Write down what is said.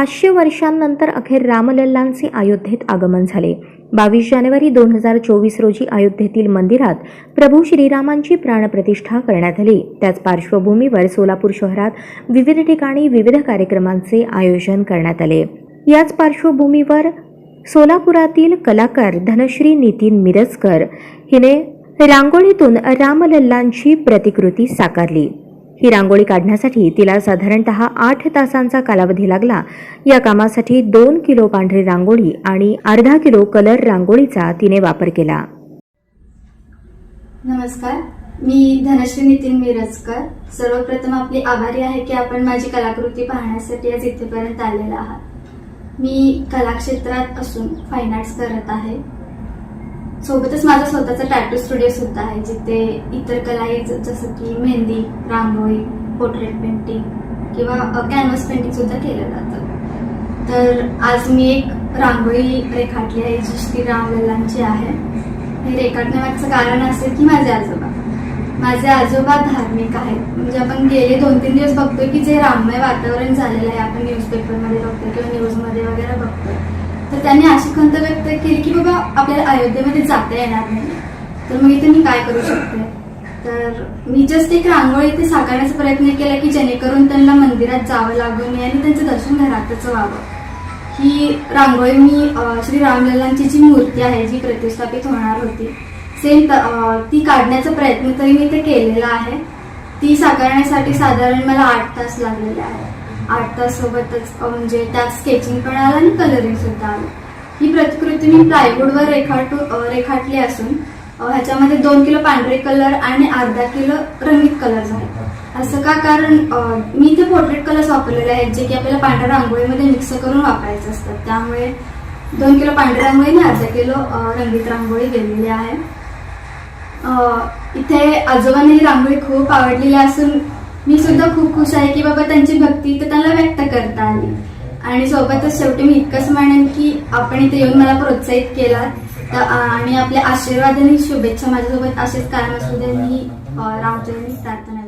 पाचशे वर्षांनंतर अखेर रामलल्लांचे अयोध्येत आगमन झाले. बावीस जानेवारी दोन हजार चोवीस रोजी अयोध्येतील मंदिरात प्रभू श्रीरामांची प्राणप्रतिष्ठा करण्यात आली. त्याच पार्श्वभूमीवर सोलापूर शहरात विविध ठिकाणी विविध कार्यक्रमांचे आयोजन करण्यात आले. याच पार्श्वभूमीवर सोलापुरातील कलाकार धनश्री नितीन मिरजकर हिने रांगोळीतून रामलल्लांची प्रतिकृती साकारली. ही रांगोळी काढण्यासाठी तिला साधारणतः आठ तासांचा कालावधी लागला. या कामासाठी दोन किलो पांढरी रांगोळी आणि अर्धा किलो कलर रांगोळीचा तिने वापर केला. नमस्कार. मी धनश्री नितीन मिरजकर. सर्वप्रथम आपली आभारी आहे की आपण माझी कलाकृती पाहण्यासाठी आज इथेपर्यंत आलेला आहात. मी कलाक्षेत्रात असून फाईन आर्ट्स करत आहे. सोबतच माझा स्वतःचा टॅटू स्टुडिओ सुद्धा आहे जिथे इतर कला जसं की मेहंदी रांगोळी पोर्ट्रेट पेंटिंग किंवा कॅनव्हास पेंटिंग सुद्धा केलं जातं. तर आज मी एक रांगोळी रेखाटली आहे जी श्री रामलल्लांची आहे. हे रेखाटण्यामागचं कारण असेल की माझे आजोबा माझे आजोबा धार्मिक आहेत. म्हणजे आपण गेले दोन तीन दिवस बघतोय की जे राममय वातावरण झालेलं आहे आपण न्यूजपेपरमध्ये बघतोय किंवा न्यूजमध्ये वगैरे बघतोय. तर त्यांनी अशी खंत व्यक्त केली की बाबा आपल्याला अयोध्येमध्ये जाता येणार नाही. तर मग इथे मी काय करू शकते? तर मी जस्ट एक रांगोळी इथे साकारण्याचा प्रयत्न केला की जेणेकरून त्यांना मंदिरात जावं लागू नये आणि त्यांचं दर्शन घरातच व्हावं. ही रांगोळी मी श्री रामलल्लांची जी मूर्ती आहे जी प्रतिष्ठापित होणार होती सेम त- ती काढण्याचा प्रयत्न तरी मी ते केलेला आहे. ती साकारण्यासाठी साधारण मला आठ तास लागलेले आहे आठ तासोबतच म्हणजे त्यात स्केचिंग पण आलं आणि कलरिंग सुद्धा आलं. ही प्रतिकृती मी प्लायवूडवर रेखाटू रेखाटली असून ह्याच्यामध्ये दोन किलो पांढरे कलर आणि अर्धा किलो रंगीत कलर्स आहेत असं का? कारण मी इथे पोर्ट्रेट कलर्स वापरलेले आहेत जे की आपल्याला पांढऱ्या रांगोळीमध्ये मिक्स करून वापरायचे असतात. त्यामुळे दोन किलो पांढऱ्या रांगोळी आणि अर्धा किलो रंगीत रांगोळी गेलेली आहे. इथे आजोबांना ही रांगोळी खूप आवडलेली असून मी सुद्धा खूप खुश आहे की बाबा त्यांची भक्ती तर करता आली आणि सोबतच शेवटी मी इतकंच म्हणेन की आपण इथे येऊन मला प्रोत्साहित केला तर आणि आपल्या आशीर्वाद आणि शुभेच्छा माझ्यासोबत असेच कायम असू दे. मी अ, प्रार्थना